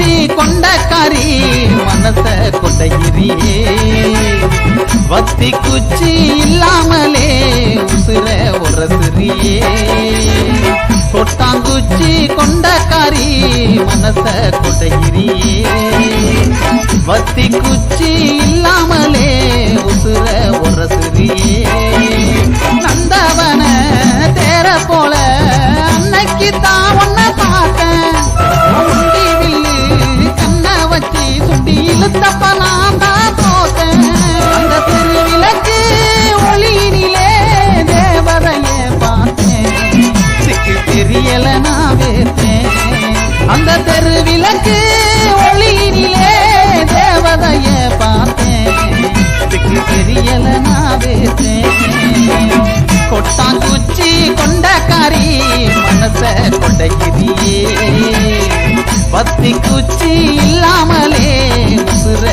குச்சி கொண்டக்காரி மனச கொண்டகிரியே வத்தி குச்சி இல்லாமலே உசுர உரசுரியே கொட்டாங்குச்சி கொண்டக்காரி மனச கொண்டகிரியே வத்தி குச்சி இல்லாமலே உசுர உரசுரியே நந்தவன தேர போல அந்த தெருவிளக்கு ஒளியினிலே தேவதைய பார்த்தேன். தெரியல நான் வேத்தேன் கொட்டாங்குச்சி கொண்டக்காரி மனச கொண்டகிரியே பத்தி குச்சி இல்லாமலே உசுர